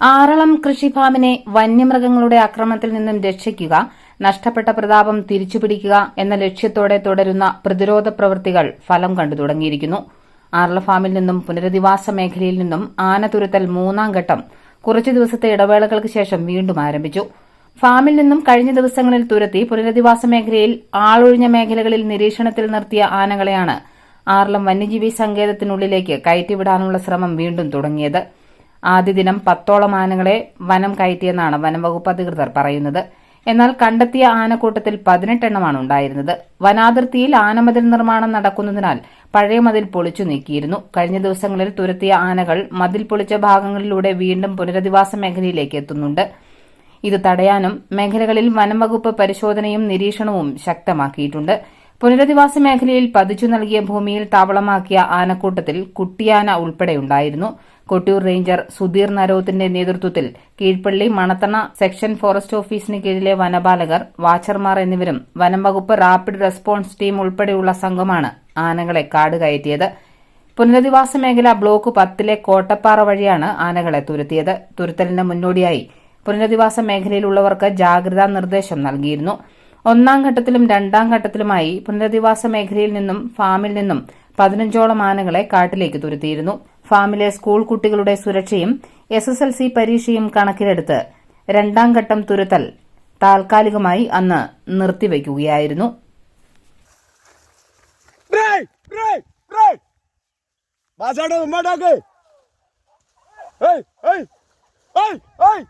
ആറളം കൃഷിഫാമിനെ വന്യമൃഗങ്ങളുടെ ആക്രമണത്തിൽ നിന്നും രക്ഷിക്കുക നഷ്ടപ്പെട്ട പ്രതാപം തിരിച്ചുപിടിക്കുക എന്ന ലക്ഷ്യത്തോടെ തുടരുന്ന പ്രതിരോധ പ്രവൃത്തികൾ ഫലം കണ്ടു തുടങ്ങിയിരിക്കുന്നു. ഫാമിൽ നിന്നും പുനരധിവാസ മേഖലയിൽ നിന്നും ആന തുരുത്തൽ മൂന്നാം ഘട്ടം കുറച്ചു ദിവസത്തെ ഇടവേളകൾക്ക് ശേഷം വീണ്ടും ആരംഭിച്ചു. ഫാമിൽ നിന്നും കഴിഞ്ഞ ദിവസങ്ങളിൽ തുരത്തി പുനരധിവാസ മേഖലയിൽ ആളൊഴിഞ്ഞ മേഖലകളിൽ നിരീക്ഷണത്തിൽ നിർത്തിയ ആനകളെയാണ് ആറളം വന്യജീവി സങ്കേതത്തിനുള്ളിലേക്ക് കയറ്റിവിടാനുള്ള ശ്രമം വീണ്ടും തുടങ്ങിയത്. ആദ്യ ദിനം പത്തോളം ആനകളെ വനം കയറ്റിയെന്നാണ് വനംവകുപ്പ് അധികൃതർ പറയുന്നത്. എന്നാൽ കണ്ടെത്തിയ ആനക്കൂട്ടത്തിൽ പതിനെട്ടെണ്ണമാണ് ഉണ്ടായിരുന്നത്. വനാതിർത്തിയിൽ ആനമതിൽ നിർമ്മാണം നടക്കുന്നതിനാൽ പഴയ മതിൽ പൊളിച്ചു നീക്കിയിരുന്നു. കഴിഞ്ഞ ദിവസങ്ങളിൽ തുരത്തിയ ആനകൾ മതിൽ പൊളിച്ച ഭാഗങ്ങളിലൂടെ വീണ്ടും പുനരധിവാസ മേഖലയിലേക്ക് എത്തുന്നുണ്ട്. ഇത് തടയാനും മേഖലകളിൽ വനംവകുപ്പ് പരിശോധനയും നിരീക്ഷണവും ശക്തമാക്കിയിട്ടുണ്ട്. പുനരധിവാസ മേഖലയിൽ പതിച്ചു നൽകിയ ഭൂമിയിൽ താവളമാക്കിയ ആനക്കൂട്ടത്തിൽ കുട്ടിയാന ഉൾപ്പെടെയുണ്ടായിരുന്നു. കൊട്ടിയൂർ റേഞ്ചർ സുധീർ നരോത്തിന്റെ നേതൃത്വത്തിൽ കീഴ്പള്ളി മണത്തണ സെക്ഷൻ ഫോറസ്റ്റ് ഓഫീസിന് കീഴിലെ വനപാലകർ വാച്ചർമാർ എന്നിവരും വനംവകുപ്പ് റാപ്പിഡ് റെസ്പോൺസ് ടീം ഉൾപ്പെടെയുള്ള സംഘമാണ് ആനകളെ കാട് കയറ്റിയത്. പുനരധിവാസ മേഖല ബ്ലോക്ക് പത്തിലെ കോട്ടപ്പാറ വഴിയാണ് ആനകളെ തുരുത്തിയത്. തുരുത്തലിന് മുന്നോടിയായി പുനരധിവാസ മേഖലയിലുള്ളവർക്ക് ജാഗ്രതാ നിർദ്ദേശം നൽകിയിരുന്നു. ഒന്നാം ഘട്ടത്തിലും രണ്ടാം ഘട്ടത്തിലുമായി പുനരധിവാസ മേഖലയിൽ നിന്നും ഫാമിൽ നിന്നും പതിനഞ്ചോളം ആനകളെ കാട്ടിലേക്ക് തുരത്തിയിരുന്നു. ഫാമിലെ സ്കൂൾ കുട്ടികളുടെ സുരക്ഷയും എസ് എസ് എൽ സി പരീക്ഷയും കണക്കിലെടുത്ത് രണ്ടാം ഘട്ടം തുരത്തൽ താൽക്കാലികമായി അന്ന് നിർത്തിവയ്ക്കുകയായിരുന്നു! ഏയ് ഏയ് ഏയ് ഏയ്!